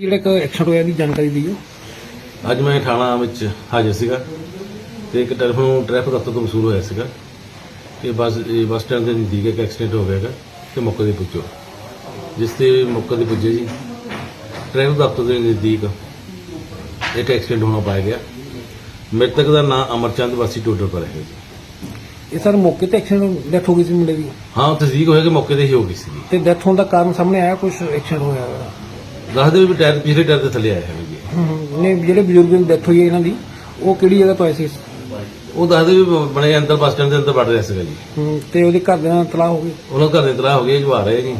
ਜਿਹੜਾ ਇੱਕ ਐਕਸੀਡੈਂਟ ਹੋਇਆ ਦੀ ਜਾਣਕਾਰੀ ਦਿਓ। ਅੱਜ ਮੈਂ ਥਾਣਾ ਵਿੱਚ ਹਾਜ਼ਰ ਸੀਗਾ ਤੇ ਇੱਕ ਟੈਲੀਫੋਨ ਟ੍ਰੈਫਿਕ ਦਫ਼ਤਰ ਤੋਂ ਵਸੂਲ ਹੋਇਆ ਸੀਗਾ ਕਿ ਬੱਸ ਇਹ ਬੱਸ ਸਟੈਂਡ ਦੇ ਨਜ਼ਦੀਕ ਇੱਕ ਐਕਸੀਡੈਂਟ ਹੋ ਗਿਆ ਤੇ ਮੌਕੇ ਤੇ ਪੁੱਜੋ। ਜਿਸ ਤੇ ਮੌਕੇ ਤੇ ਪੁੱਜੇ ਜੀ। ਟ੍ਰੈਫਿਕ ਦਫ਼ਤਰ ਦੇ ਨਜ਼ਦੀਕ ਇੱਕ ਐਕਸੀਡੈਂਟ ਹੋਣਾ ਪਾਇਆ ਗਿਆ। ਮ੍ਰਿਤਕ ਦਾ ਨਾਮ ਅਮਰਚੰਦ ਵਾਸੀ ਟੋਡਰ ਪਰ ਹੈ ਜੀ। ਇਹ ਸਰ ਮੌਕੇ ਤੇ ਐਕਸੀਡੈਂਟ ਡੈਥ ਹੋ ਗਈ ਸੀ ਮੁੰਡੇ ਦੀ? ਹਾਂ ਤਸਦੀਕ ਹੋਇਆ ਕਿ ਮੌਕੇ ਤੇ ਹੀ ਹੋ ਗਈ ਸੀ ਤੇ ਡੈਥ ਹੋਣ ਦਾ ਕਾਰਨ ਸਾਹਮਣੇ ਆਇਆ ਕੁਝ ਐਕਸੀਡੈਂਟ ਹੋਇਆ ਹੋਇਆ? ਦੱਸਦੇ ਵੀ ਟਾਇਰ ਪਿਛਲੇ ਟਾਇਰ ਦੇ ਥੱਲੇ ਆਇਆ ਹੈ ਜੀ। ਹੂੰ ਨੇ ਜਿਹੜੇ ਬਜ਼ੁਰਗ ਦੀ ਡੈਥ ਹੋਈ ਹੈ ਇਹਨਾਂ ਦੀ ਉਹ ਕਿਹੜੀ ਜਗ੍ਹਾ ਤੋਂ ਆਏ ਸੀ? ਉਹ ਦੱਸਦੇ ਵੀ ਬਣੇ ਅੰਦਰ ਬੱਸ ਸਟੈਂਡ ਦੇ ਅੰਦਰ ਵੜ ਰਿਹਾ ਸੀਗਾ ਜੀ। ਤੇ ਉਹਦੇ ਘਰ ਦੇ ਨਾਲ ਤਲਾਹ ਹੋ ਗਈ? ਉਹਨਾਂ ਘਰ ਦੇ ਤਲਾਹ ਹੋ ਗਏ ਜਵਾ ਰਹੇ ਜੀ।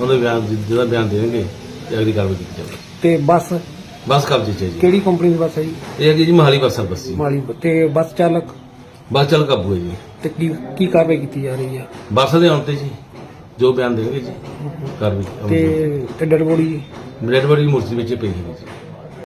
ਉਹਦੇ ਬਿਆਨ ਜਿਹਦਾ ਬਿਆਨ ਦੇਣਗੇ ਤੇ ਅਗਲੀ ਕਾਰਵਾਈ ਕੀਤੀ ਜਾਵੇਗੀ ਤੇ ਬੱਸ? ਬੱਸ ਕਬਜ਼ੇ 'ਚ ਹੈ ਜੀ। ਕਿਹੜੀ ਕੰਪਨੀ ਦੀ ਬੱਸ ਹੈ ਜੀ? ਇਹ ਹੈਗੀ ਜੀ ਮਹਾਲੀ ਬੱਸ ਸਰਵਿਸ ਜੀ। ਮਾਲੀ ਤੇ ਬੱਸ ਚਾਲਕ? ਬੱਸ ਚੱਲ ਕਾਬੂ ਹੈ ਜੀ। ਤੇ ਕੀ ਕੀ ਕਾਰਵਾਈ ਕੀਤੀ ਜਾ ਰਹੀ ਹੈ? ਬੱਸ ਦੇ ਆਉਣ ਤੇ ਜੀ। ਜੋ ਬਿਆਨ ਦੇਣਗੇ ਜੀ ਕਾਰਵਾਈ ਤੇ ਤੇ ਡੈਡ ਬੋਡੀ? ਰੈਡ ਬੜੀ ਮੂਰਤੀ ਵਿੱਚ ਪਈ ਹੈ ਜੀ।